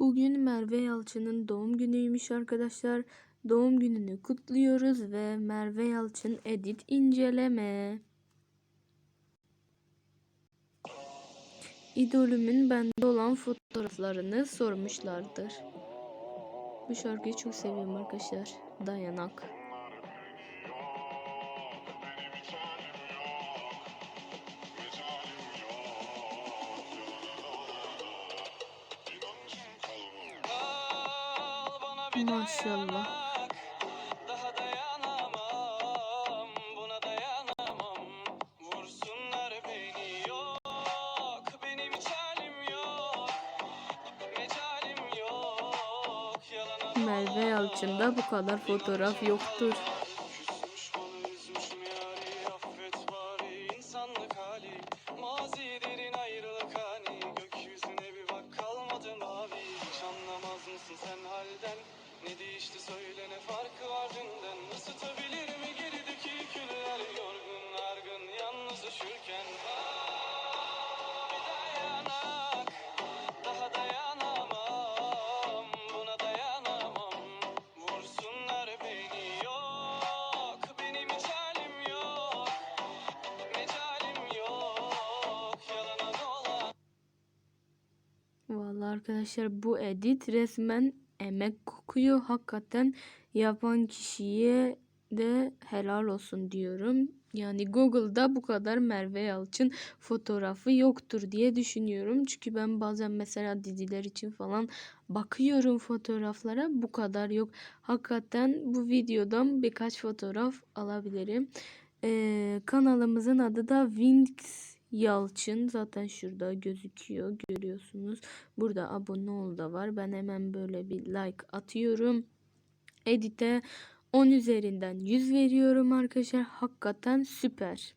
Bugün Merve Yalçın'ın doğum günüymüş arkadaşlar. Doğum gününü kutluyoruz ve Merve Yalçın edit inceleme. İdolümün bende olan fotoğraflarını sormuşlardır. Bu şarkıyı çok seviyorum arkadaşlar. Dayanak. Maşallah. Daha dayanamam, buna dayanamam. Vursunlar beni yok, benim hiç halim yok. Mecalim yok, yalana Merve Yalçın'da bu kadar fotoğraf yoktur. Sen halden Ne değişti söyle ne farkı var Vallahi arkadaşlar bu edit resmen emek kokuyor. Hakikaten yapan kişiye de helal olsun diyorum. Yani Google'da bu kadar Merve Yalçın fotoğrafı yoktur diye düşünüyorum. Çünkü ben bazen mesela diziler için falan bakıyorum fotoğraflara bu kadar yok. Hakikaten bu videodan birkaç fotoğraf alabilirim. Ee, kanalımızın adı da Winx Yalçın. Zaten şurada gözüküyor görüyorsunuz. Burada abone ol da var. Ben hemen böyle bir like atıyorum. Edit'e 10 üzerinden 100 veriyorum arkadaşlar. Hakikaten süper.